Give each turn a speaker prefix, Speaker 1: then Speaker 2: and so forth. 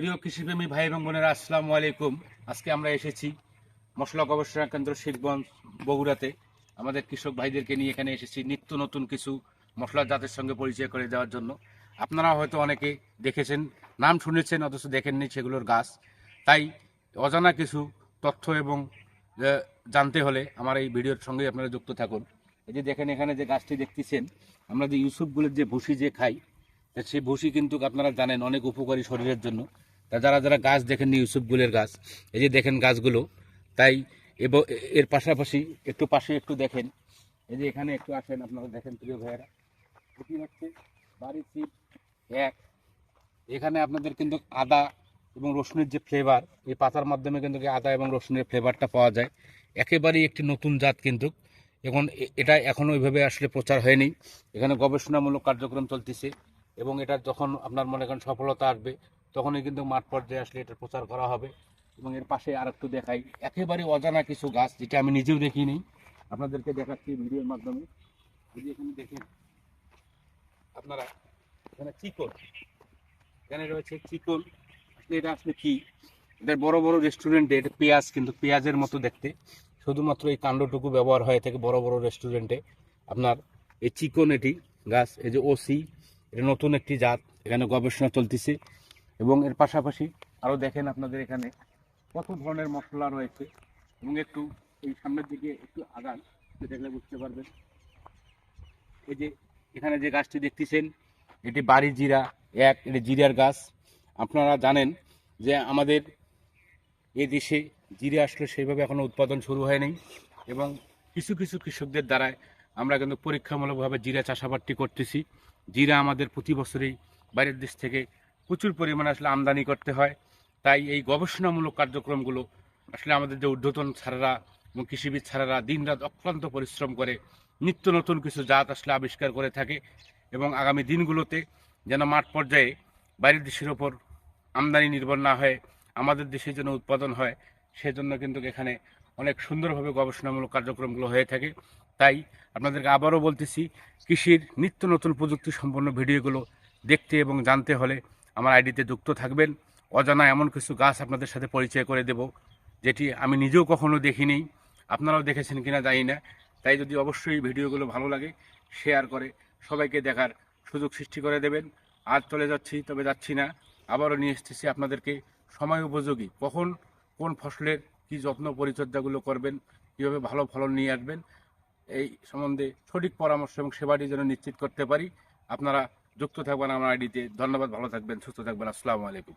Speaker 1: প্রিয় কৃষিপ্রেমী ভাই এবং বোনেরা, আসসালামু আলাইকুম। আজকে আমরা এসেছি মশলা গবেষণা কেন্দ্র শিখগঞ্জ বগুড়াতে। আমাদের কৃষক ভাইদেরকে নিয়ে এখানে এসেছি নিত্য নতুন কিছু মশলা জাতের সঙ্গে পরিচয় করে দেওয়ার জন্য। আপনারা হয়তো অনেকে দেখেছেন, নাম শুনেছেন, অথচ দেখেননি সেগুলোর গাছ। তাই অজানা কিছু তথ্য এবং জানতে হলে আমার এই ভিডিওর সঙ্গে আপনারা যুক্ত থাকুন। এই যে দেখেন এখানে যে গাছটি দেখতেছেন, আমরা যে ইউসুফগুলোর যে ভুসি যে খাই, সেই ভুসি কিন্তু আপনারা জানেন অনেক উপকারী শরীরের জন্য। তা যারা যারা গাছ দেখেননি ইউসুফগুলের গাছ, এই যে দেখেন গাছগুলো, তাই এর পাশাপাশি একটু পাশে একটু দেখেন, এই যে এখানে একটু আসেন আপনারা দেখেন প্রিয় ভাইয়েরা। এটি হচ্ছে বাড়ি সিট এক। এখানে আপনাদের কিন্তু আদা এবং রসুনের যে ফ্লেভার এই পাতার মাধ্যমে কিন্তু আদা এবং রসুনের ফ্লেভারটা পাওয়া যায়। একেবারেই একটি নতুন জাত কিন্তু। এখন এটা এখনও ওইভাবে আসলে প্রচার হয়নি। এখানে গবেষণামূলক কার্যক্রম চলতেছে এবং এটা যখন আপনার মনে করেন সফলতা আসবে তখনই কিন্তু মাঠ পর্যায়ে আসলে এটার প্রচার করা হবে। এবং এর পাশে আর একটু দেখাই, একেবারে অজানা কিছু গাছ, যেটা আমি নিজেও দেখিনি। আপনাদেরকে দেখাচ্ছি ভিডিওর মাধ্যমে। এই যে এখানে দেখেন, আপনারা, এখানে চিকন। এখানে রয়েছে চিকন। আসলে এটা আসলে কি? এটা বড় বড় রেস্টুরেন্টে এটা পেঁয়াজ, কিন্তু পেঁয়াজের মতো দেখতে। শুধুমাত্র এই কাণ্ডটুকু ব্যবহার হয়ে থাকে বড় বড় রেস্টুরেন্টে আপনার এই চিকন এটি গাছ, এই যে ওসি, এটা নতুন একটি জাত। এখানে গবেষণা চলতেছে। এবং এর পাশাপাশি আরও দেখেন আপনাদের এখানে কত ধরনের মশলা রয়েছে এবং একটু এই সামনের দিকে একটু আগান দেখলে বুঝতে পারবেন। এই যে এখানে যে গাছটি দেখতেছেন, এটি বাড়ি জিরা, এক, এটি জিরার গাছ। আপনারা জানেন যে আমাদের এ দেশে জিরে আসলে সেইভাবে এখনও উৎপাদন শুরু হয়নি এবং কিছু কিছু কৃষকদের দ্বারায় আমরা কিন্তু পরীক্ষামূলকভাবে জিরা চাষাবাদটি করতেছি। জিরা আমাদের প্রতি বছরেই বাইরের দেশ থেকে প্রচুর পরিমাণে আসলে আমদানি করতে হয়। তাই এই গবেষণামূলক কার্যক্রমগুলো আসলে আমাদের যে ঊর্ধ্বতন ছাড়ারা এবং কৃষিবিদ ছাড়ারা দিনরাত অক্লান্ত পরিশ্রম করে নিত্য নতুন কিছু জাত আসলে আবিষ্কার করে থাকে এবং আগামী দিনগুলোতে যেন মাঠ পর্যায়ে বাইরের দেশের ওপর আমদানি নির্ভর না হয়ে, আমাদের দেশে যেন উৎপাদন হয়, সেজন্য কিন্তু এখানে অনেক সুন্দরভাবে গবেষণামূলক কার্যক্রমগুলো হয়ে থাকে। তাই আপনাদেরকে আবারও বলতেছি, কৃষির নিত্য নতুন প্রযুক্তি সম্পন্ন ভিডিওগুলো দেখতে এবং জানতে হলে আমার আইডিতে যুক্ত থাকবেন। অজানা এমন কিছু গাছ আপনাদের সাথে পরিচয় করে দেব, যেটি আমি নিজেও কখনো দেখিনি। আপনারাও দেখেছেন কিনা জানি না। তাই যদি অবশ্যই ভিডিওগুলো ভালো লাগে শেয়ার করে সবাইকে দেখার সুযোগ সৃষ্টি করে দেবেন। আজ চলে যাচ্ছি, তবে যাচ্ছি না। আবারও নিয়ে এসতেছি আপনাদেরকে সময় উপযোগী। কখন কোন ফসলের কি যত্ন পরিচর্যাগুলো করবেন, কীভাবে ভালো ফলন নিয়ে আসবেন, এই সম্বন্ধে সঠিক পরামর্শ এবং সেবাটি যেন নিশ্চিত করতে পারি। আপনারা যুক্ত থাকবেন আমার আইডিতে। ধন্যবাদ ভালো থাকবেন সুস্থ থাকবেন। আসসালামু আলাইকুম।